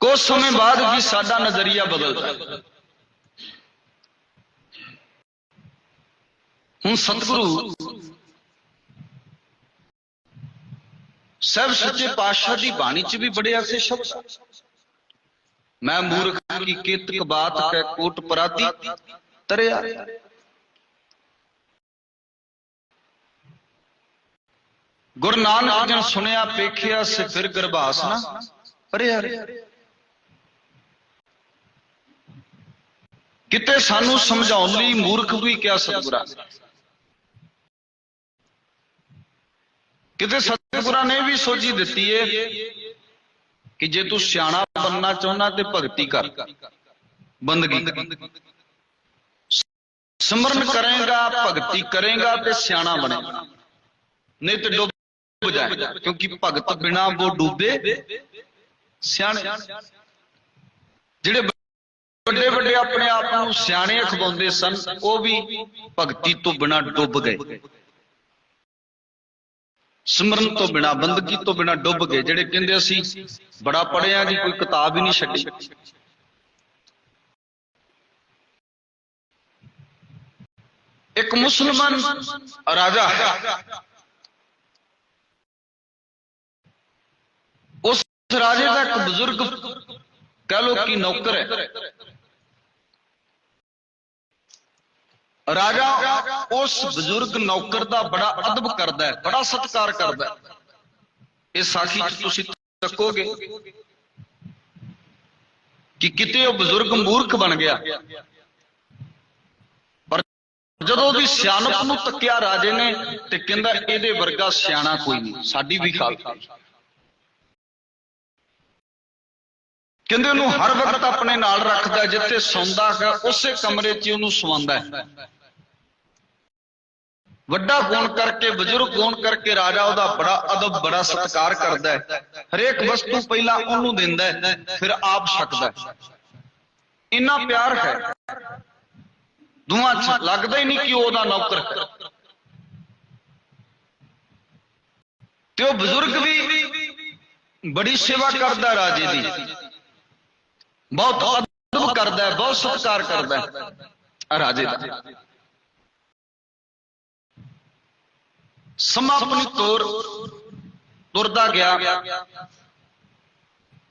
ਕੁਝ ਸਮੇਂ ਬਾਅਦ ਵੀ ਸਾਡਾ ਨਜ਼ਰੀਆ ਬਦਲਦਾ ਹੈ। ਹੁਣ ਸਤਿਗੁਰੂ ਸਭ ਸੱਚੇ ਪਾਤਸ਼ਾਹ ਦੀ ਬਾਣੀ ਚ ਵੀ ਬੜੇ ਐਸੇ ਸ਼ਬਦ ਮੈਂ ਮੂਰਖ ਕੀ ਕੇਤਕ ਬਾਤ ਕਹਿ ਕੋਟ ਪਰਾਤੀ ਤਰਿਆ। ਗੁਰੂ ਨਾਨਕ ਜਨ ਸੁਣਿਆ ਪੇਖਿਆ ਸੇ ਫਿਰ ਗਰਭਾਸ ਨਾ ਪਰਿਆ। ਕਿਤੇ ਸਾਨੂੰ ਸਮਝਾਉਣ ਲਈ ਮੂਰਖ ਵੀ ਕਿਹਾ ਸਤਿਗੁਰਾਂ ਨੇ। ਕਿਤੇ ਸਤਿਗੁਰਾਂ ਨੇ ਵੀ ਸੋਚੀ ਦਿੱਤੀ ਏ ਕਿ ਜੇ ਤੂੰ ਸਿਆਣਾ ਬੰਨਣਾ ਚਾਹੁੰਦਾ ਤੇ ਭਗਤੀ ਕਰ। ਬੰਦਗੀ। ਸਿਮਰਨ ਕਰੇਗਾ, ਭਗਤੀ ਕਰੇਗਾ ਤੇ ਸਿਆਣਾ ਬਣੇਗਾ। ਨਹੀਂ ਤੇ ਡੁੱਬ ਜਾਏਗਾ, ਕਿਉਂਕਿ ਭਗਤ ਬਿਨਾ ਉਹ ਡੁੱਬੇ ਸਿਆਣੇ। ਜਿਹੜੇ ਵੱਡੇ ਵੱਡੇ ਆਪਣੇ ਆਪ ਨੂੰ ਸਿਆਣੇ ਅਖਵਾਉਂਦੇ ਸਨ, ਉਹ ਵੀ ਭਗਤੀ ਤੋਂ ਬਿਨਾ ਡੁੱਬ ਗਏ। ਸਿਮਰਨ ਤੋਂ ਬਿਨਾ, ਬੰਦਗੀ ਤੋਂ ਬਿਨਾ ਡੁੱਬ ਗਏ, ਜਿਹੜੇ ਕਹਿੰਦੇ ਅਸੀਂ ਬੜਾ ਪੜਿਆ ਜੀ, ਕੋਈ ਕਿਤਾਬ ਹੀ ਨਹੀਂ ਛੱਡੀ। ਇੱਕ ਮੁਸਲਮਾਨ ਰਾਜਾ ਉਸ ਰਾਜੇ ਦਾ ਇੱਕ ਬਜ਼ੁਰਗ ਕਹ ਲੋ ਕਿ ਨੌਕਰ ਹੈ। ਰਾਜਾ ਉਸ ਬਜ਼ੁਰਗ ਨੌਕਰ ਦਾ ਬੜਾ ਅਦਬ ਕਰਦਾ ਹੈ, ਬੜਾ ਸਤਿਕਾਰ ਕਰਦਾ ਹੈ। ਇਹ ਸਾਖੀ ਤੁਸੀਂ ਤੱਕੋਗੇ ਕਿ ਕਿਤੇ ਉਹ ਬਜ਼ੁਰਗ ਮੂਰਖ ਬਣ ਗਿਆ। ਪਰ ਜਦੋਂ ਉਹਦੀ ਸਿਆਣਪ ਨੂੰ ਤੱਕਿਆ ਰਾਜੇ ਨੇ ਤੇ ਕਹਿੰਦਾ ਇਹਦੇ ਵਰਗਾ ਸਿਆਣਾ ਕੋਈ ਨਹੀਂ, ਸਾਡੀ ਵੀ ਖਾਲਸਾ। ਕਹਿੰਦੇ ਉਹਨੂੰ ਹਰ ਵਕਤ ਆਪਣੇ ਨਾਲ ਰੱਖਦਾ, ਜਿੱਥੇ ਸੌਂਦਾ ਹੈ ਉਸੇ ਕਮਰੇ 'ਚ ਉਹਨੂੰ ਸਵਾਉਂਦਾ ਹੈ। ਵੱਡਾ ਹੋਣ ਕਰਕੇ, ਬਜ਼ੁਰਗ ਹੋਣ ਕਰਕੇ ਰਾਜਾ ਉਹਦਾ ਬੜਾ ਅਦਬ, ਬੜਾ ਸਤਿਕਾਰ ਕਰਦਾ ਹੈ। ਹਰੇਕ ਵਸਤੂ ਪਹਿਲਾਂ ਉਹਨੂੰ ਦਿੰਦਾ ਹੈ, ਫਿਰ ਆਪ ਛਕਦਾ ਹੈ। ਇੰਨਾ ਪਿਆਰ ਹੈ। ਦੋਵਾਂ 'ਚ ਲੱਗਦਾ ਹੀ ਨਹੀਂ ਕਿ ਉਹ ਉਹਦਾ ਨੌਕਰ ਹੈ। ਤੇ ਉਹ ਬਜ਼ੁਰਗ ਵੀ ਬੜੀ ਸੇਵਾ ਕਰਦਾ ਰਾਜੇ ਦੀ। ਬਹੁਤ ਅਦਬ ਕਰਦਾ ਹੈ, ਬਹੁਤ ਸਤਿਕਾਰ ਕਰਦਾ ਹੈ। ਰਾਜੇ ਦਾ। ਸਮਾਂ ਆਪਣੀ ਤੋਰ ਤੁਰਦਾ ਗਿਆ।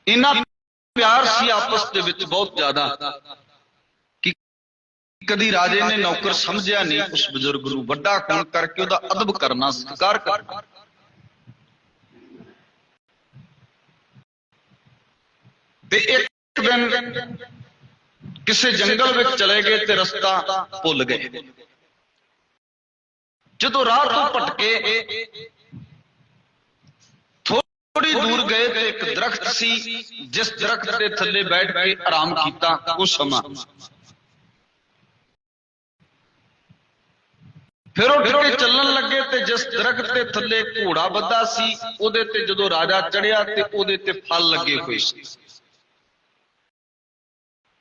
ਇੰਨਾ ਪਿਆਰ ਸੀ ਆਪਸ ਦੇ ਵਿੱਚ ਬਹੁਤ ਜ਼ਿਆਦਾ ਕਿ ਕਦੀ ਰਾਜੇ ਨੇ ਨੌਕਰ ਸਮਝਿਆ ਨਹੀਂ, ਉਸ ਬਜ਼ੁਰਗ ਨੂੰ ਵੱਡਾ ਹੋਣ ਕਰਕੇ ਉਹਦਾ ਅਦਬ ਕਰਨਾ, ਸਤਿਕਾਰ ਕਰਨਾ। ਤੇ ਇੱਕ ਦਿਨ ਕਿਸੇ ਜੰਗਲ ਵਿੱਚ ਚਲੇ ਗਏ ਤੇ ਰਸਤਾ ਭੁੱਲ ਗਏ। ਜਦੋਂ ਰਾਹ ਤੋਂ ਭਟਕੇ ਥੋੜੀ ਦੂਰ ਗਏ ਤੇ ਇੱਕ ਦਰਖਤ ਸੀ, ਜਿਸ ਦਰਖਤ ਦੇ ਥੱਲੇ ਬੈਠ ਕੇ ਆਰਾਮ ਕੀਤਾ ਉਸ ਸਮਾਂ। ਫਿਰ ਉਹ ਕੇ ਚੱਲਣ ਲੱਗੇ ਤੇ ਜਿਸ ਦਰਖਤ ਦੇ ਥੱਲੇ ਘੋੜਾ ਬੱਧਾ ਸੀ, ਉਹਦੇ ਤੇ ਜਦੋਂ ਰਾਜਾ ਚੜਿਆ ਤੇ ਉਹਦੇ ਤੇ ਫਲ ਲੱਗੇ ਹੋਏ ਸੀ।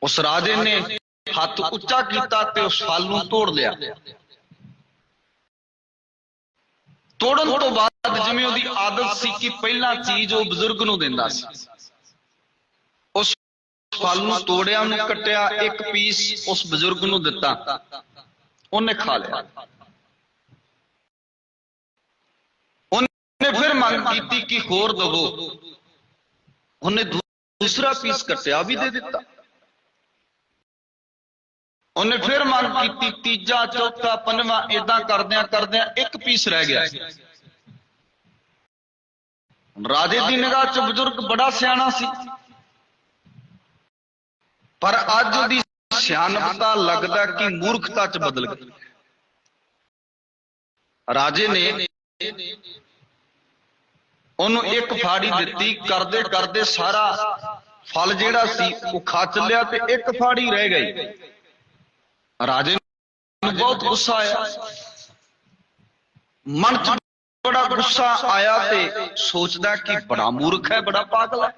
ਉਸ ਰਾਜੇ ਨੇ ਹੱਥ ਉੱਚਾ ਕੀਤਾ ਤੇ ਉਸ ਫਲ ਨੂੰ ਤੋੜ ਲਿਆ। ਤੋੜਨ ਤੋਂ ਬਾਅਦ ਜਿਵੇਂ ਉਹਦੀ ਆਦਤ ਸੀ ਕਿ ਪਹਿਲਾਂ ਚੀਜ਼ ਉਹ ਬਜ਼ੁਰਗ ਨੂੰ ਦਿੰਦਾ ਸੀ। ਉਸ ਫਲ ਨੂੰ ਤੋੜਿਆ, ਉਹਨੂੰ ਕੱਟਿਆ, ਇੱਕ ਪੀਸ ਉਸ ਬਜ਼ੁਰਗ ਨੂੰ ਦਿੱਤਾ। ਉਹਨੇ ਖਾ ਲਿਆ। ਉਹਨੇ ਫਿਰ ਮੰਗ ਕੀਤੀ ਕਿ ਹੋਰ ਦਵੋ। ਉਹਨੇ ਦੂਸਰਾ ਪੀਸ ਕੱਟਿਆ ਵੀ ਦੇ ਦਿੱਤਾ। ਉਹਨੇ ਫਿਰ ਮੰਗ ਕੀਤੀ, ਤੀਜਾ, ਚੌਥਾ, ਪੰਜਵਾਂ ਇਦਾਂ ਕਰਦਿਆਂ ਕਰਦਿਆਂ ਇੱਕ ਪੀਸ ਰਹਿ ਗਿਆ। ਰਾਜੇ ਦੀ ਨਿਗਾਹ 'ਚ ਬਜ਼ੁਰਗ ਬੜਾ ਸਿਆਣਾ ਸੀ। ਪਰ ਅੱਜ ਉਹਦੀ ਸਿਆਣਪਤਾ ਲੱਗਦਾ ਕਿ ਮੂਰਖਤਾ 'ਚ ਬਦਲ ਗਈ। ਰਾਜੇ ਨੇ ਉਹਨੂੰ ਇੱਕ ਫਾੜੀ ਦਿੱਤੀ, ਕਰਦੇ ਕਰਦੇ ਸਾਰਾ ਫਲ ਜਿਹੜਾ ਸੀ ਉਹ ਖਾ ਚੱਲਿਆ ਤੇ ਇੱਕ ਫਾੜੀ ਰਹਿ ਗਈ। ਰਾਜੇ ਨੂੰ ਬਹੁਤ ਗੁੱਸਾ ਆਇਆ। ਮਨ ਚ ਬੜਾ ਗੁੱਸਾ ਆਇਆ ਤੇ ਸੋਚਦਾ ਕਿ ਬੜਾ ਮੂਰਖ ਹੈ, ਬੜਾ ਪਾਗਲ ਹੈ।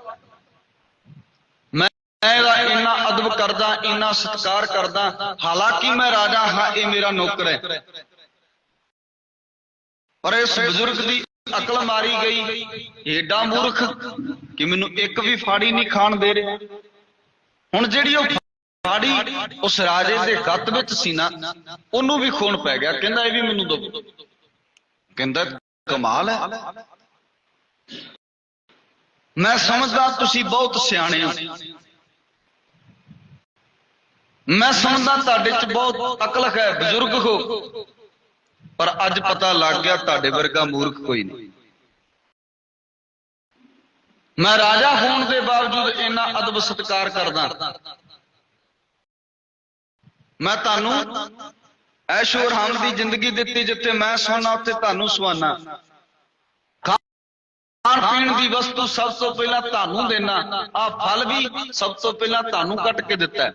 ਮੈਂ ਇਹਦਾ ਇੰਨਾ ਅਦਬ ਕਰਦਾ, ਇੰਨਾ ਸਤਿਕਾਰ ਕਰਦਾ, ਹਾਲਾਂਕਿ ਮੈਂ ਰਾਜਾ ਹਾਂ, ਇਹ ਮੇਰਾ ਨੌਕਰ ਹੈ। ਪਰ ਇਸ ਬਜ਼ੁਰਗ ਦੀ ਅਕਲ ਮਾਰੀ ਗਈ, ਏਡਾ ਮੂਰਖ ਕਿ ਮੈਨੂੰ ਇੱਕ ਵੀ ਫਾੜੀ ਨਹੀਂ ਖਾਣ ਦੇ ਰਿਹਾ। ਹੁਣ ਜਿਹੜੀ ਉਹ ਫਾੜੀ ਉਸ ਰਾਜੇ ਦੇ ਗੱਤ ਵਿੱਚ ਸੀ ਨਾ, ਉਹਨੂੰ ਵੀ ਖੂਨ ਪੈ ਗਿਆ। ਕਹਿੰਦਾ, ਇਹ ਵੀ ਮੈਨੂੰ ਦੋ ਕਹਿੰਦਾ, ਕਮਾਲ ਹੈ। ਮੈਂ ਸਮਝਦਾ ਤੁਸੀਂ ਬਹੁਤ ਸਿਆਣੇ ਹੋ। ਮੈਂ ਸਮਝਦਾ ਤੁਹਾਡੇ 'ਚ ਬਹੁਤ ਅਕਲ ਹੈ, ਬਜ਼ੁਰਗ ਹੋ। ਪਰ ਅੱਜ ਪਤਾ ਲੱਗ ਗਿਆ, ਤੁਹਾਡੇ ਵਰਗਾ ਮੂਰਖ ਕੋਈ ਨਹੀਂ। ਮੈਂ ਰਾਜਾ ਹੋਣ ਦੇ ਬਾਵਜੂਦ ਇੰਨਾ ਅਦਬ ਸਤਿਕਾਰ ਕਰਦਾ। ਮੈਂ ਤੁਹਾਨੂੰ ਐਸ਼ੋ ਆਰਾਮ ਦੀ ਜ਼ਿੰਦਗੀ ਦਿੱਤੀ ਜਿੱਥੇ ਮੈਂ ਸੋਨਾ ਉੱਥੇ ਤੁਹਾਨੂੰ ਸੁਆਣਾ ਖਾਣ ਪੀਣ ਦੀ ਵਸਤੂ ਸਭ ਤੋਂ ਪਹਿਲਾਂ ਤੁਹਾਨੂੰ ਦੇਣਾ। ਆ ਫਲ ਵੀ ਸਭ ਤੋਂ ਪਹਿਲਾਂ ਤੁਹਾਨੂੰ ਕੱਟ ਕੇ ਦਿੱਤਾ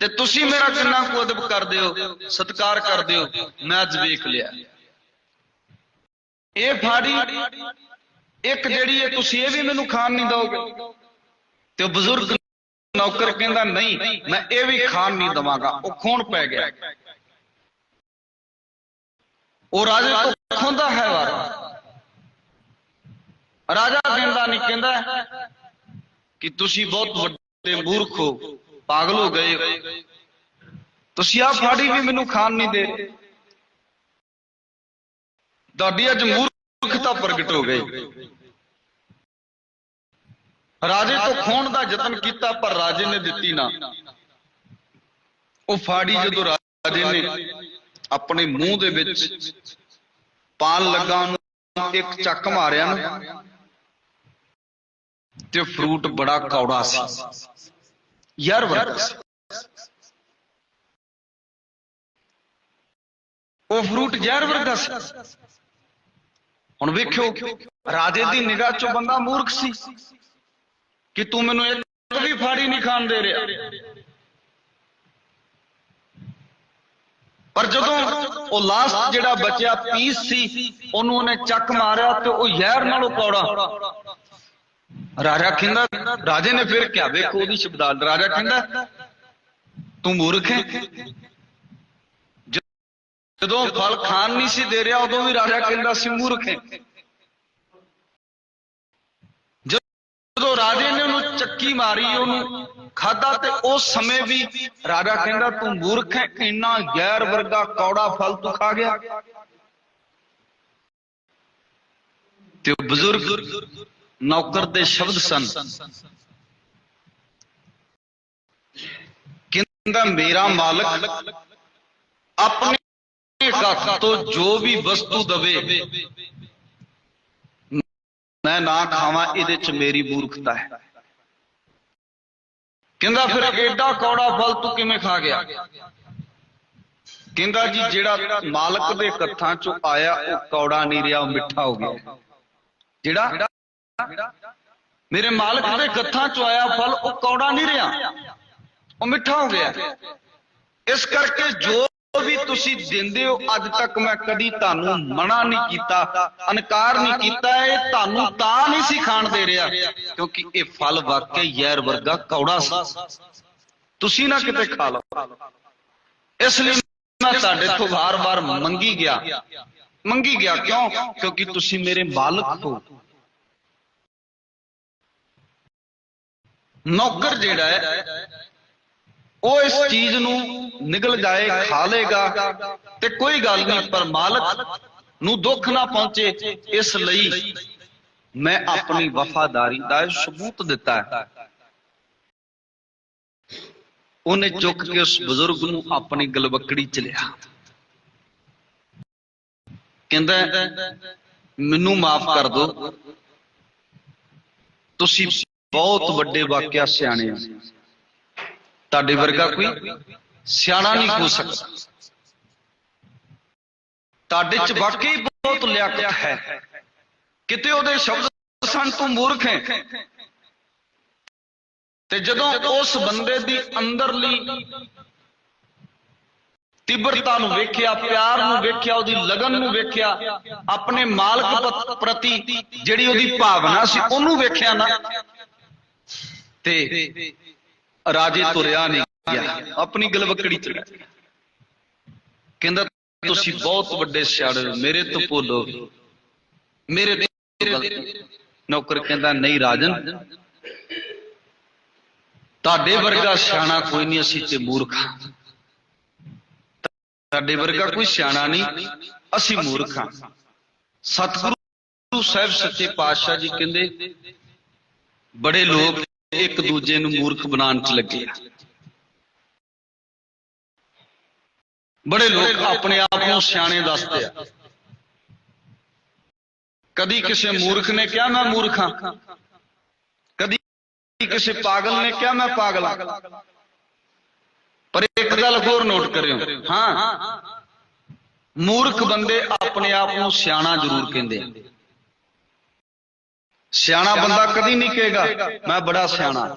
ਤੇ ਤੁਸੀਂ ਮੇਰਾ ਕਿੰਨਾ ਕੁ ਅਦਬ ਕਰਦੇ ਹੋ, ਸਤਿਕਾਰ ਕਰਦੇ ਹੋ, ਮੈਂ ਅੱਜ ਵੇਖ ਲਿਆ। ਇਹ ਫਾੜੀ ਇੱਕ ਜਿਹੜੀ ਹੈ, ਤੁਸੀਂ ਇਹ ਵੀ ਮੈਨੂੰ ਖਾਣ ਨਹੀਂ ਦੋਗੇ ਤੇ ਬਜ਼ੁਰਗ ਨੌਕਰ ਕਹਿੰਦਾ ਨਹੀਂ, ਮੈਂ ਇਹ ਵੀ ਖਾਣ ਨਹੀਂ ਦਵਾਂਗਾ, ਉਹ ਖੂਨ ਪੈ ਗਿਆ। ਉਹ ਰਾਜੇ ਤੋਂ ਖੁੰਦਾ ਹੈ ਵਾਰ। ਰਾਜਾ ਕਹਿੰਦਾ ਨਹੀਂ, ਕਹਿੰਦਾ ਕਿ ਤੁਸੀਂ ਬਹੁਤ ਵੱਡੇ ਮੂਰਖ ਹੋ, ਪਾਗਲ ਹੋ ਗਏ ਤੁਸੀਂ ਆ ਫਾੜੀ ਵੀ ਮੈਨੂੰ ਖਾਣ ਨਹੀਂ ਦੇ ਤੁਹਾਡੀ ਅੱਜ ਮੂਰਖਤਾ ਪ੍ਰਗਟ ਹੋ ਗਈ। ਰਾਜੇ ਤੋਂ ਖੋਣ ਦਾ ਯਤਨ ਕੀਤਾ, ਪਰ ਰਾਜੇ ਨੇ ਦਿੱਤੀ ਨਾ। ਉਹ ਫਾੜੀ ਜਦੋਂ ਰਾਜੇ ਨੇ ਆਪਣੇ ਮੂੰਹ ਦੇ ਵਿੱਚ ਪਾਨ ਲੱਗਾ ਉਹਨੂੰ, ਇੱਕ ਚੱਕ ਮਾਰਿਆ ਨਾ, ਤੇ ਫਰੂਟ ਬੜਾ ਕੌੜਾ ਸੀ। ਯਾਰ ਵਰਗਾ ਸੀ। ਉਹ ਫਰੂਟ ਜ਼ਹਿਰ ਵਰਗਾ ਸੀ। ਹੁਣ ਵੇਖਿਓ, ਰਾਜੇ ਦੀ ਨਿਗਾਹ ਚੋਂ ਬੰਦਾ ਮੂਰਖ ਸੀ। ਕਿ ਤੂੰ ਮੈਨੂੰ ਇੱਕ ਵੀ ਫਾੜੀ ਨਹੀਂ ਖਾਣ ਦੇ ਰਿਹਾ। ਪਰ ਜਦੋਂ ਉਹ ਲਾਸਟ ਜਿਹੜਾ ਬਚਿਆ ਪੀਸ ਸੀ, ਉਹਨੂੰ ਉਹਨੇ ਚੱਕ ਮਾਰਿਆ ਤੇ ਉਹ ਜ਼ਹਿਰ ਨਾਲੋਂ ਕੌੜਾ। ਰਾਜਾ ਕਹਿੰਦਾ ਰਾਜੇ ਨੇ ਫਿਰ ਕਿਹਾ, ਵੇਖੋ ਉਹਦੀ ਸ਼ਬਦਾਲ ਰਾਜਾ ਕਹਿੰਦਾ ਤੂੰ ਮੂਰਖ ਹੈ। ਜਦੋਂ ਫਲ ਖਾਣ ਨਹੀਂ ਸੀ ਦੇ ਰਿਹਾ, ਉਦੋਂ ਵੀ ਰਾਜਾ ਕਹਿੰਦਾ ਸੀ ਮੂਰਖ ਹੈ। ਜਦੋਂ ਰਾਜੇ ਚੱਕੀ ਮਾਰੀ ਉਹਨੂੰ ਖਾਦਾ ਤੇ ਉਸ ਸਮੇਂ ਵੀ। ਰਾਜਾ ਕਹਿੰਦਾ, ਤੂੰ ਮੂਰਖ ਹੈ ਇੰਨਾ ਗੈਰ ਵਰਗਾ ਕੌੜਾ ਫਲ ਤੂੰ ਖਾ ਗਿਆ। ਤੇ ਉਹ ਬਜ਼ੁਰਗ ਨੌਕਰ ਦੇ ਸ਼ਬਦ ਸਨ। ਕਹਿੰਦਾ, ਮੇਰਾ ਮਾਲਕ, ਆਪਣੇ ਹੱਥ ਤੋਂ ਜੋ ਵੀ ਵਸਤੂ ਦਵੇ, ਮੈਂ ਨਾ ਖਾਵਾਂ, ਇਹਦੇ ਚ ਮੇਰੀ ਮੂਰਖਤਾ ਹੈ। ਕਹਿੰਦਾ ਫਿਰ ਐਡਾ ਕੌੜਾ ਫਲ ਤੂੰ ਕਿਵੇਂ ਖਾ ਗਿਆ? ਕਹਿੰਦਾ ਜੀ, ਜਿਹੜਾ ਮਾਲਕ ਦੇ ਹੱਥਾਂ ਚੋਂ ਆਇਆ, ਉਹ ਕੌੜਾ ਨਹੀਂ ਰਿਹਾ, ਉਹ ਮਿੱਠਾ ਹੋ ਗਿਆ। ਜਿਹੜਾ ਮੇਰੇ ਮਾਲਕ ਦੇ ਕੱਥਾਂ ਚੋਂ ਆਇਆ ਫਲ, ਉਹ ਕੌੜਾ ਨਹੀਂ ਰਿਹਾ। ਉਹ ਮਿੱਠਾ ਹੋ ਗਿਆ। ਇਸ ਕਰਕੇ ਜੋ ਵੀ ਤੁਸੀਂ ਦਿੰਦੇ ਹੋ, ਅੱਜ ਤੱਕ ਮੈਂ ਕਦੀ ਤੁਹਾਨੂੰ ਮਨਾ ਨਹੀਂ ਕੀਤਾ ਅਨਕਾਰ ਨਹੀਂ ਕੀਤਾ ਇਹ, ਤੁਹਾਨੂੰ ਤਾਂ ਨਹੀਂ ਸੀ ਦੇ ਰਿਹਾ, ਕਿਉਂਕਿ ਇਹ ਫਲ ਵਾਕਈ ਜ਼ਹਿਰ ਵਰਗਾ ਕੌੜਾ ਸੀ। ਤੁਸੀਂ ਨਾ ਕਿਤੇ ਖਾ ਲਓ। ਇਸ ਲਈ ਮੈਂ ਤੁਹਾਡੇ ਤੋਂ ਵਾਰ-ਵਾਰ ਮੰਗੀ ਗਿਆ। ਮੰਗੀ ਗਿਆ ਕਿਉਂ? ਕਿਉਂਕਿ ਤੁਸੀਂ ਮੇਰੇ ਮਾਲਕ ਹੋ। ਨੌਕਰ ਜਿਹੜਾ ਹੈ ਉਹ ਇਸ ਚੀਜ਼ ਨੂੰ ਨਿਗਲ ਜਾਏ ਖਾ ਲੇਗਾ ਤੇ ਕੋਈ ਗੱਲ ਨਹੀਂ, ਪਰ ਮਾਲਕ ਨੂੰ ਦੁੱਖ ਨਾ ਪਹੁੰਚੇ ਇਸ ਲਈ ਮੈਂ ਆਪਣੀ ਵਫਾਦਾਰੀ ਦਾ ਸਬੂਤ ਦਿੱਤਾ ਹੈ। ਉਹਨੇ ਚੁੱਕ ਕੇ ਉਸ ਬਜ਼ੁਰਗ ਨੂੰ ਆਪਣੀ ਗਲਵਕੜੀ ਚ ਲਿਆ। ਕਹਿੰਦਾ, ਮੈਨੂੰ ਮਾਫ ਕਰ ਦਿਓ ਤੁਸੀਂ ਬਹੁਤ ਵੱਡੇ ਵਾਕਿਆ ਸਿਆਣੇ ਹੋ। ਤੁਹਾਡੇ ਵਰਗਾ ਕੋਈ ਸਿਆਣਾ ਨਹੀਂ ਹੋ ਸਕਦਾ। ਤੁਹਾਡੇ ਚ ਵਾਕਈ ਬਹੁਤ ਲਿਆਕਤ ਹੈ। ਕਿਤੇ ਉਹਦੇ ਸ਼ਬਦ ਸਨ ਤੂੰ ਮੂਰਖ ਹੈ। ਤੇ ਜਦੋਂ ਉਸ ਬੰਦੇ ਦੀ ਅੰਦਰਲੀ ਤਿਬਰਤਾ ਨੂੰ ਵੇਖਿਆ ਪਿਆਰ ਨੂੰ ਵੇਖਿਆ ਉਹਦੀ ਲਗਨ ਨੂੰ ਵੇਖਿਆ ਆਪਣੇ ਮਾਲਕ ਪ੍ਰਤੀ ਜਿਹੜੀ ਉਹਦੀ ਭਾਵਨਾ ਸੀ ਉਹਨੂੰ ਵੇਖਿਆ ਨਾ। ਤੇ ਰਾਜੇ ਤੁਰਿਆ ਨਹੀਂ ਗਿਆ। ਆਪਣੀ ਗਲਵਕੜੀ ਚ ਕਹਿੰਦਾ, ਤੁਸੀਂ ਬਹੁਤ ਵੱਡੇ ਸਿਆਣੇ ਹੋ, ਮੇਰੇ ਤੋਂ ਭੁੱਲੋ ਮੇਰੇ ਨੌਕਰ ਕਹਿੰਦਾ, ਨਹੀਂ ਰਾਜਨ, ਤੁਹਾਡੇ ਵਰਗਾ ਸਿਆਣਾ ਕੋਈ ਨਹੀਂ, ਅਸੀਂ ਤੇ ਮੂਰਖ ਹਾਂ। ਤੁਹਾਡੇ ਵਰਗਾ ਕੋਈ ਸਿਆਣਾ ਨਹੀਂ, ਅਸੀਂ ਮੂਰਖ ਹਾਂ। ਸਤਿਗੁਰੂ ਸਾਹਿਬ ਸੱਚੇ ਪਾਤਸ਼ਾਹ ਜੀ ਕਹਿੰਦੇ, ਬੜੇ ਲੋਕ ਇੱਕ ਦੂਜੇ ਨੂੰ ਮੂਰਖ ਬਣਾਉਣ ਚ ਲੱਗੇ ਆ। ਬੜੇ ਲੋਕ ਆਪਣੇ ਆਪ ਨੂੰ ਸਿਆਣੇ ਦੱਸਦੇ ਆ। ਕਦੀ ਕਿਸੇ ਮੂਰਖ ਨੇ ਕਿਹਾ, ਮੈਂ ਮੂਰਖ ਹਾਂ। ਕਦੀ ਕਿਸੇ ਪਾਗਲ ਨੇ ਕਿਹਾ, ਮੈਂ ਪਾਗਲ ਹਾਂ। ਪਰ ਇੱਕ ਗੱਲ ਹੋਰ ਨੋਟ ਕਰਿਓ। ਹਾਂ। ਮੂਰਖ ਬੰਦੇ ਆਪਣੇ ਆਪ ਨੂੰ ਸਿਆਣਾ ਜ਼ਰੂਰ ਕਹਿੰਦੇ ਆ। ਸਿਆਣਾ ਬੰਦਾ ਕਦੀ ਨਹੀਂ ਕਹੇਗਾ ਮੈਂ ਬੜਾ ਸਿਆਣਾ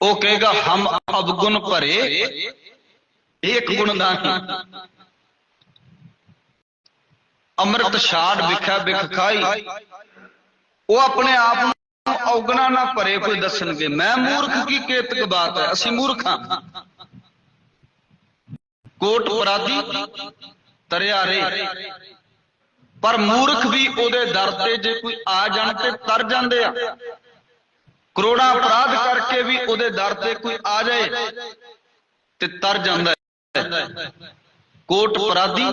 ਉਹ ਕਹੇਗਾ ਹਮ ਅਵਗੁਣ ਭਰੇ ਇੱਕ ਗੁਣ ਨਹੀਂ ਅੰਮ੍ਰਿਤ ਛਾੜ ਵਿਖਾ ਵਿਖ ਖਾਈ ਉਹ ਆਪਣੇ ਆਪ ਨੂੰ ਔਗਣਾ ਨਾ ਭਰੇ ਕੋਈ ਦੱਸਣਗੇ ਮੈਂ ਮੂਰਖ ਕੀ ਕੇਤਕ ਬਾਤ ਹੈ ਅਸੀਂ ਮੂਰਖ ਹਾਂ ਕੋਟ ਅਪਰਾਧੀ ਤਰਿਆ ਰੇ ਪਰ ਮੂਰਖ ਵੀ ਉਹਦੇ ਦਰ ਤੇ ਜੇ ਕੋਈ ਆ ਜਾਣ ਤੇ ਤਰ ਜਾਂਦੇ ਆ। ਕਰੋੜਾਂ ਅਪਰਾਧ ਕਰਕੇ ਵੀ ਉਹਦੇ ਦਰ ਤੇ ਕੋਈ ਆ ਜਾਏ ਤੇ ਤਰ ਜਾਂਦਾ ਹੈ। ਕੋਟ ਅਪਰਾਧੀ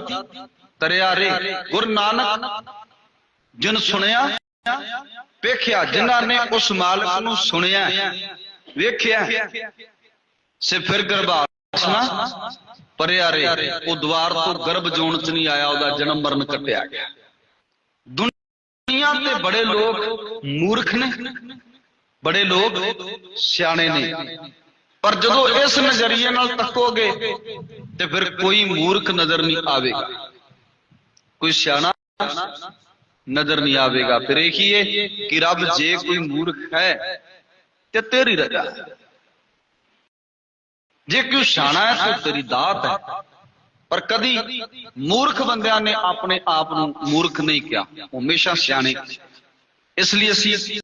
ਤਰਿਆ ਰੇ, ਗੁਰੂ ਨਾਨਕ, ਜਿਨ ਸੁਣਿਆ, ਵੇਖਿਆ, ਜਿਨ੍ਹਾਂ ਨੇ ਉਸ ਮਾਲਕ ਨੂੰ ਸੁਣਿਆ, ਵੇਖਿਆ, ਸੇ ਫਿਰ ਗਰਭਾਸਨਾ ਪਰਿਆ ਰੇ ਉਹ ਦਵਾਰ ਤੋਂ ਗਰਭ ਜੋਨ ਚ ਨਹੀਂ ਆਇਆ, ਉਹਦਾ ਜਨਮ ਮਰਨ ਕੱਟਿਆ ਗਿਆ। ਦੁਨੀਆ ਤੇ ਬੜੇ ਲੋਕ ਮੂਰਖ ਨੇ, ਬੜੇ ਲੋਕ ਸਿਆਣੇ ਨੇ। ਪਰ ਜਦੋਂ ਇਸ ਨਜ਼ਰੀਏ ਨਾਲ ਤੱਕੋਗੇ, ਤੇ ਫਿਰ ਕੋਈ ਮੂਰਖ ਨਜ਼ਰ ਨਹੀਂ ਆਵੇਗਾ। ਕੋਈ ਸਿਆਣਾ ਨਜ਼ਰ ਨਹੀਂ ਆਵੇਗਾ। ਫਿਰ ਇਹੀ ਕਿ ਰੱਬ ਜੇ ਕੋਈ ਮੂਰਖ ਹੈ, ਤੇ ਤੇਰੀ ਰਜ਼ਾ ਹੈ। ਜੇ ਕੋਈ ਸਿਆਣਾ ਹੈ ਤਾਂ ਤੇਰੀ ਦਾਤ ਹੈ। ਪਰ ਕਦੀ ਮੂਰਖ ਬੰਦਿਆਂ ਨੇ ਆਪਣੇ ਆਪ ਨੂੰ ਮੂਰਖ ਨਹੀਂ ਕਿਹਾ। ਹਮੇਸ਼ਾ ਸਿਆਣੇ। ਇਸ ਲਈ ਅਸੀਂ